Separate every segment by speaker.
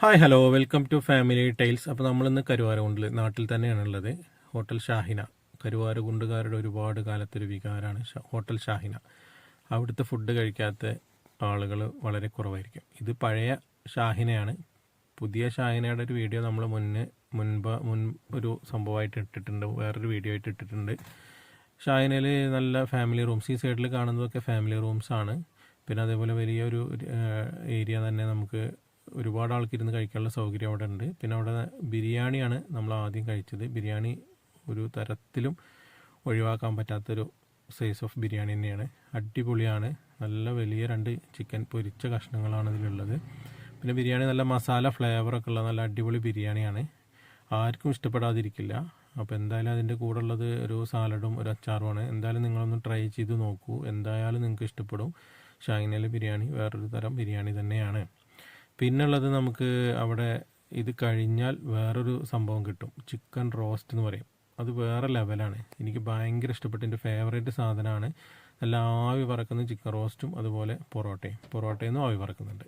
Speaker 1: Hi hello welcome to family tiles അപ്പോൾ നമ്മളിന്ന് കരുവാരകുണ്ടിൽ നാട്ടിൽ തന്നെയാണുള്ളത്. ഹോട്ടൽ ഷാഹിന. കരുവാരകുണ്ടുകാരുടെ ഒരുപാട് കാലത്തൊരു വികാരമാണ് ഹോട്ടൽ ഷാഹിന. അവിടുത്തെ ഫുഡ് കഴിക്കാത്ത ആളുകൾ വളരെ കുറവായിരിക്കും. ഇത് പഴയ ഷാഹിനയാണ്. പുതിയ ഷാഹിനയുടെ ഒരു വീഡിയോ നമ്മൾ മുന്നേ മുൻപ് മുൻ ഒരു സംഭവമായിട്ട് ഇട്ടിട്ടുണ്ട്. വേറൊരു വീഡിയോ ആയിട്ട് ഇട്ടിട്ടുണ്ട്. ഷാഹിനയിൽ നല്ല ഫാമിലി റൂംസ് ഈ സൈഡിൽ കാണുന്നതൊക്കെ ഫാമിലി റൂംസ് ആണ്. പിന്നെ അതേപോലെ വലിയൊരു ഏരിയ തന്നെ നമുക്ക് ഒരുപാട് ആൾക്കിരുന്ന് കഴിക്കാനുള്ള സൗകര്യം അവിടെ ഉണ്ട് പിന്നെ അവിടെ ബിരിയാണിയാണ് നമ്മൾ ആദ്യം കഴിച്ചത്. ബിരിയാണി ഒരു തരത്തിലും ഒഴിവാക്കാൻ പറ്റാത്തൊരു സൈസ് ഓഫ് ബിരിയാണി തന്നെയാണ്. അടിപൊളിയാണ്. നല്ല വലിയ രണ്ട് ചിക്കൻ പൊരിച്ച കഷ്ണങ്ങളാണ് ഇതിലുള്ളത്. പിന്നെ ബിരിയാണി നല്ല മസാല ഫ്ലേവറൊക്കെ ഉള്ള നല്ല അടിപൊളി ബിരിയാണിയാണ്. ആർക്കും ഇഷ്ടപ്പെടാതിരിക്കില്ല. അപ്പോൾ എന്തായാലും അതിന്റെ കൂടെ ഉള്ളത് ഒരു സാലഡും ഒരു അച്ചാറുമാണ് എന്തായാലും നിങ്ങളൊന്ന് ട്രൈ ചെയ്ത് നോക്കൂ. എന്തായാലും നിങ്ങൾക്ക് ഇഷ്ടപ്പെടും. ഷാങ്ങിനയിലെ ബിരിയാണി വേറൊരു തരം ബിരിയാണി തന്നെയാണ്. പിന്നുള്ളത് നമുക്ക് അവിടെ ഇത് കഴിഞ്ഞാൽ വേറൊരു സംഭവം കിട്ടും. ചിക്കൻ റോസ്റ്റ് എന്ന് പറയും. അത് വേറെ ലെവലാണ്. എനിക്ക് ഭയങ്കര ഇഷ്ടപ്പെട്ട. എന്റെ ഫേവറേറ്റ് സാധനമാണ്. നല്ല ആവി പറക്കുന്ന ചിക്കൻ റോസ്റ്റും അതുപോലെ പൊറോട്ടയും. പൊറോട്ടയിൽ നിന്നും ആവി പറക്കുന്നുണ്ട്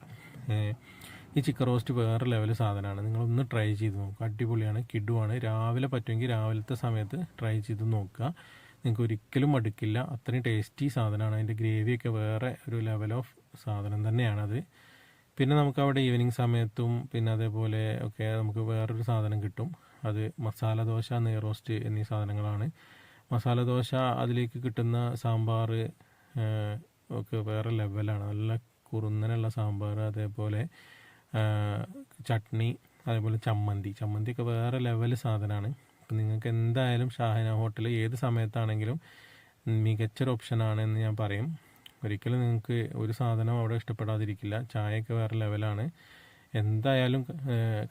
Speaker 1: ഈ ചിക്കൻ റോസ്റ്റ് വേറെ ലെവൽ സാധനമാണ്. നിങ്ങളൊന്ന് ട്രൈ ചെയ്ത് നോക്കുക അടിപൊളിയാണ്. കിഡുവാണ് രാവിലെ പറ്റുമെങ്കിൽ രാവിലത്തെ സമയത്ത് ട്രൈ ചെയ്ത് നോക്കുക. നിങ്ങൾക്ക് ഒരിക്കലും മടുക്കില്ല. അത്രയും ടേസ്റ്റി സാധനമാണ്. അതിന്റെ ഗ്രേവിയൊക്കെ വേറെ ഒരു ലെവൽ ഓഫ് സാധനം തന്നെയാണത്. പിന്നെ നമുക്ക് അവിടെ ഈവനിങ് സമയത്തും പിന്നെ അതേപോലെ ഒക്കെ നമുക്ക് വേറൊരു സാധനം കിട്ടും. അത് മസാല ദോശ നെയ്റോസ്റ്റ് എന്നീ സാധനങ്ങളാണ്. മസാല ദോശ അതിലേക്ക് കിട്ടുന്ന സാമ്പാർ ഒക്കെ വേറെ ലെവലാണ് നല്ല കുറുന്നനുള്ള സാമ്പാർ അതേപോലെ ചട്നി അതേപോലെ ചമ്മന്തി. ചമ്മന്തിയൊക്കെ വേറെ ലെവൽ സാധനമാണ്. അപ്പം നിങ്ങൾക്ക് എന്തായാലും ഷാഹിന ഹോട്ടൽ ഏത് സമയത്താണെങ്കിലും മികച്ചൊരു ഓപ്ഷനാണ് എന്ന് ഞാൻ പറയും. ഒരിക്കലും നിങ്ങൾക്ക് ഒരു സാധനം അവിടെ ഇഷ്ടപ്പെടാതിരിക്കില്ല. ചായയൊക്കെ വേറെ ലെവലാണ്. എന്തായാലും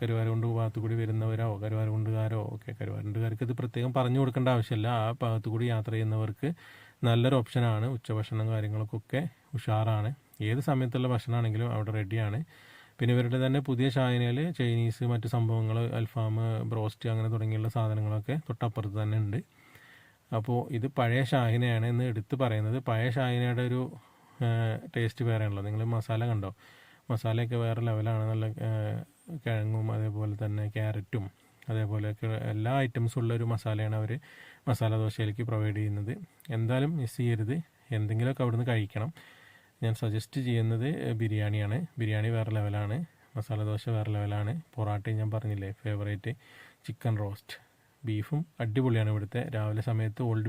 Speaker 1: കരുവാരകുണ്ട് ഭാഗത്തു കൂടി വരുന്നവരോ കരുവാരകുണ്ടുകാരോ ഒക്കെ കരുവാരകുണ്ടുകാർക്ക് ഇത് പ്രത്യേകം പറഞ്ഞു കൊടുക്കേണ്ട ആവശ്യമില്ല. ആ ഭാഗത്തു കൂടി യാത്ര ചെയ്യുന്നവർക്ക് നല്ലൊരു ഓപ്ഷനാണ്. ഉച്ചഭക്ഷണം കാര്യങ്ങൾക്കൊക്കെ ഉഷാറാണ്. ഏത് സമയത്തുള്ള ഭക്ഷണമാണെങ്കിലും അവിടെ റെഡിയാണ്. പിന്നെ ഇവരുടെ തന്നെ പുതിയ ചായനയിൽ ചൈനീസ് മറ്റു സംഭവങ്ങൾ അൽഫാം ബ്രോസ്റ്റ് അങ്ങനെ തുടങ്ങിയുള്ള സാധനങ്ങളൊക്കെ തൊട്ടപ്പുറത്ത് തന്നെ ഉണ്ട്. അപ്പോൾ ഇത് പഴയ ഷാഹിനയാണ് എന്ന് എടുത്തു പറയുന്നത്. പഴയ ഷാഹിനയുടെ ഒരു ടേസ്റ്റ് വേറെയാണല്ലോ. നിങ്ങൾ മസാല കണ്ടോ? മസാലയൊക്കെ വേറെ ലെവലാണ് നല്ല കിഴങ്ങും അതേപോലെ തന്നെ ക്യാരറ്റും അതേപോലെയൊക്കെ എല്ലാ ഐറ്റംസും ഉള്ള ഒരു മസാലയാണ് അവർ മസാല ദോശയിലേക്ക് പ്രൊവൈഡ് ചെയ്യുന്നത്. എന്തായാലും മിസ് ചെയ്യരുത്. എന്തെങ്കിലുമൊക്കെ അവിടുന്ന് കഴിക്കണം. ഞാൻ സജസ്റ്റ് ചെയ്യുന്നത് ബിരിയാണിയാണ്. ബിരിയാണി വേറെ ലെവലാണ് മസാല ദോശ വേറെ ലെവലാണ് പൊറാട്ടയും ഞാൻ പറഞ്ഞില്ലേ ഫേവറേറ്റ് ചിക്കൻ റോസ്റ്റ് ബീഫും അടിപൊളിയാണ് ഇവിടുത്തെ. രാവിലെ സമയത്ത് ഓൾഡ്